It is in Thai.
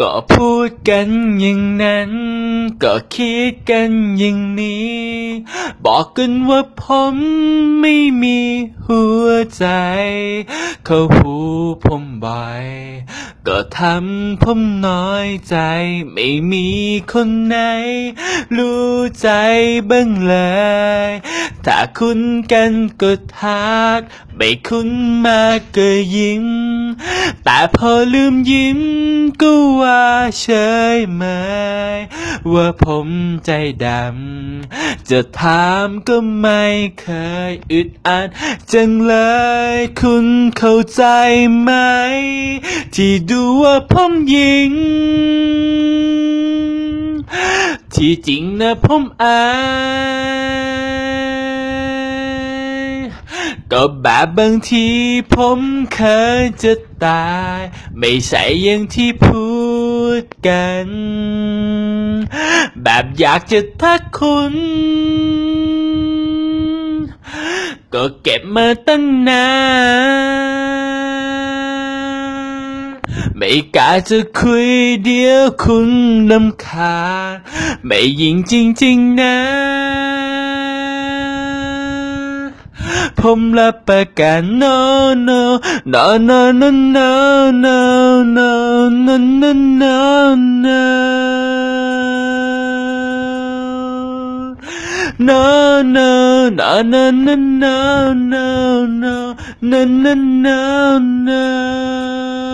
ก็พูดกันอย่างนั้น ก็คิดกันอย่างนี้ บอกกันว่าผมไม่มีหัวใจ เขาหูผมบ่อย ก็ทำผมน้อยใจ ไม่มีคนไหน รู้ใจบ้างเลย ถ้าคุ้นกันก็ทัก ไม่คุ้นมากก็ยิ้ม แต่พอลืมยิ้มก็ว่าเฉยเมยว่าผมใจดำ จะถามก็ไม่เคยอึดอัดจังเลยคุณเข้าใจไหม ที่ดูว่าผมหญิง ที่จริงนะผมอาย ก็แบบบางทีผมเคยจะตาย ไม่ใช่อย่างที่พูดกัน แบบอยากจะทักคุณ ก็เก็บมาตั้งนาน ไม่กล้าจะคุยเดียวคุณนำคาญไม่ยิงจริง ๆนะ không là bà cả no no no no no no no no no no no no No no no no no no no no no no no no